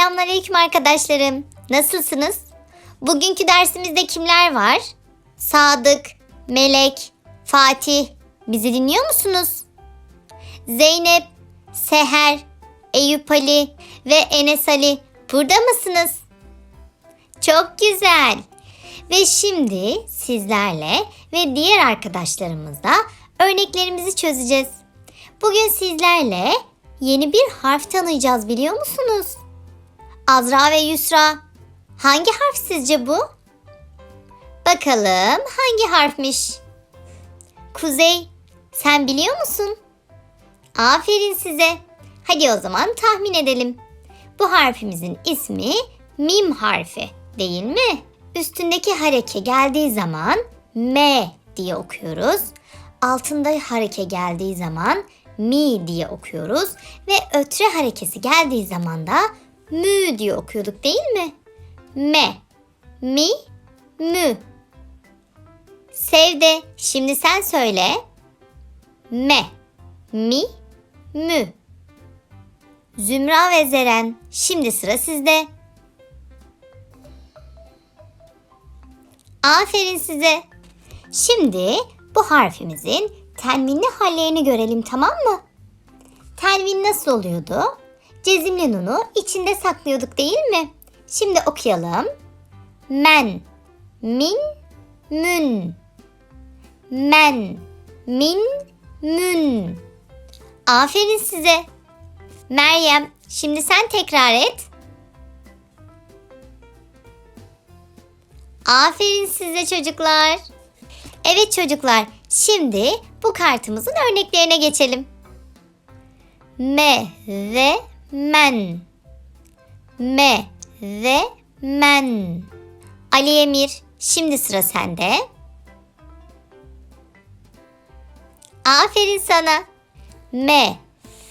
Selamünaleyküm arkadaşlarım. Nasılsınız? Bugünkü dersimizde kimler var? Sadık, Melek, Fatih. Bizi dinliyor musunuz? Zeynep, Seher, Eyüp Ali ve Enes Ali burada mısınız? Çok güzel. Ve şimdi sizlerle ve diğer arkadaşlarımızla örneklerimizi çözeceğiz. Bugün sizlerle yeni bir harf tanıyacağız biliyor musunuz? Azra ve Yusra. Hangi harf sizce bu? Bakalım hangi harfmiş? Kuzey, sen biliyor musun? Aferin size. Hadi o zaman tahmin edelim. Bu harfimizin ismi mim harfi değil mi? Üstündeki hareke geldiği zaman M diye okuyoruz. Altında hareke geldiği zaman mi diye okuyoruz ve ötre harekesi geldiği zaman da mü diye okuyorduk değil mi? Me, mi, mü. Sevde, şimdi sen söyle. Me, mi, mü. Zümra ve Zeren, şimdi sıra sizde. Aferin size. Şimdi bu harfimizin tenvinli hallerini görelim tamam mı? Tenvin nasıl oluyordu? Cezimli nunu içinde saklıyorduk değil mi? Şimdi okuyalım. Men, min, mün. Men, min, mün. Aferin size. Meryem, şimdi sen tekrar et. Aferin size çocuklar. Evet çocuklar, şimdi bu kartımızın örneklerine geçelim. Me ve men. Me ve men. Ali Emir, şimdi sıra sende. Aferin sana. Me,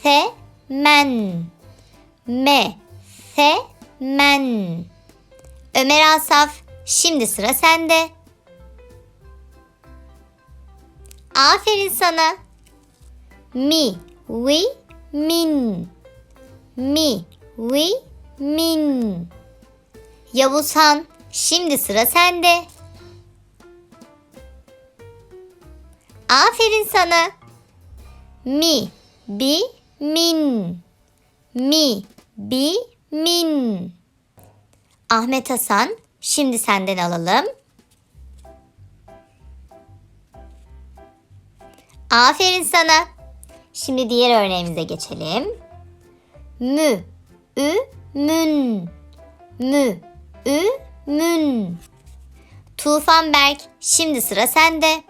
fe, men. Me, fe, men. Ömer Asaf, şimdi sıra sende. Aferin sana. Mi, wi, min. Mi, wi, min. Yavuzhan, şimdi sıra sende. Aferin sana. Mi, bi, min. Mi, bi, min. Ahmet Hasan, şimdi senden alalım. Aferin sana. Şimdi diğer örneğimize geçelim. Mü, ü, mün. Mü, ü, mün. Tufan Berk, şimdi sıra sende.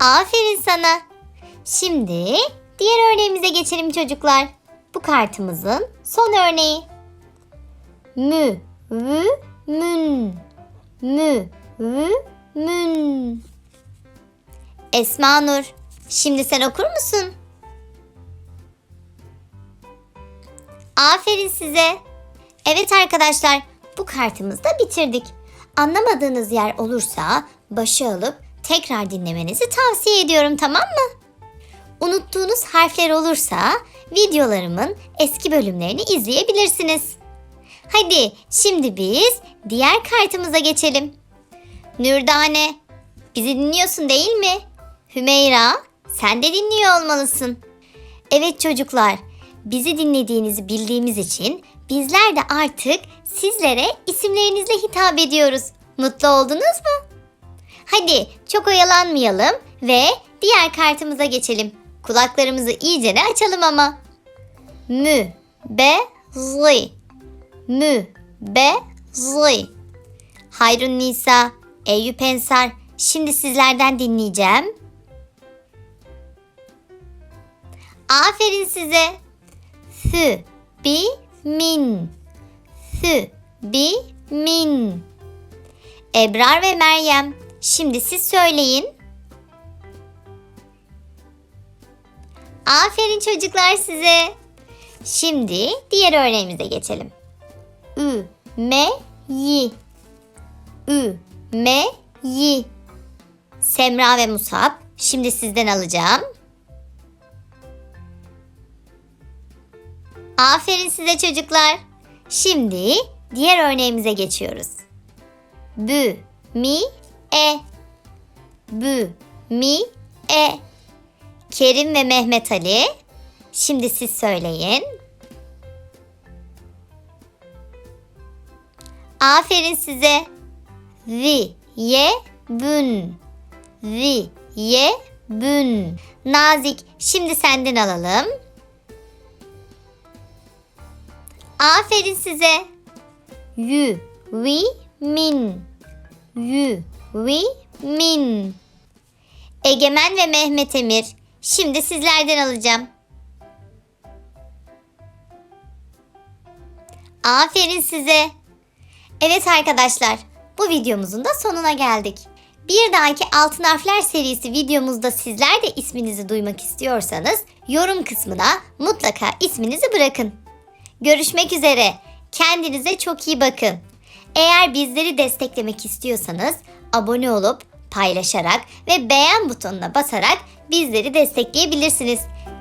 Aferin sana. Şimdi diğer örneğimize geçelim çocuklar. Bu kartımızın son örneği. Mü, vü, mün. Mü, vü, mün. Esma Nur, şimdi sen okur musun? Aferin size. Evet arkadaşlar, bu kartımızı da bitirdik. Anlamadığınız yer olursa başı alıp tekrar dinlemenizi tavsiye ediyorum tamam mı? Unuttuğunuz harfler olursa videolarımın eski bölümlerini izleyebilirsiniz. Hadi şimdi biz diğer kartımıza geçelim. Nürdane, bizi dinliyorsun değil mi? Hümeyra, sen de dinliyor olmalısın. Evet çocuklar, bizi dinlediğinizi bildiğimiz için bizler de artık sizlere isimlerinizle hitap ediyoruz. Mutlu oldunuz mu? Hadi çok oyalanmayalım ve diğer kartımıza geçelim. Kulaklarımızı iyicene açalım ama. Mü, be, zı. Mü, be, zı. Hayrun Nisa, Eyüp Ensar, şimdi sizlerden dinleyeceğim. Aferin size. Fü, bi, min. Fü, bi, min. Ebrar ve Meryem, şimdi siz söyleyin. Aferin çocuklar size. Şimdi diğer örneğimize geçelim. Ü, me, yi. Ü, me, yi. Semra ve Musab, şimdi sizden alacağım. Aferin size çocuklar. Şimdi diğer örneğimize geçiyoruz. Bü, mi, e. Bü, mi, e. Kerim ve Mehmet Ali. Şimdi siz söyleyin. Aferin size. Vi, ye, bün. Vi, ye, bün. Nazik, şimdi senden alalım. Aferin size. Yü, vi, min. Yü, vi, min. Egemen ve Mehmet Emir. Şimdi sizlerden alacağım. Aferin size. Evet arkadaşlar, bu videomuzun da sonuna geldik. Bir dahaki Altın Harfler serisi videomuzda sizler de isminizi duymak istiyorsanız yorum kısmına mutlaka isminizi bırakın. Görüşmek üzere. Kendinize çok iyi bakın. Eğer bizleri desteklemek istiyorsanız abone olup paylaşarak ve beğen butonuna basarak bizleri destekleyebilirsiniz.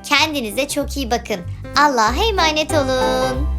Kendinize çok iyi bakın. Allah'a emanet olun.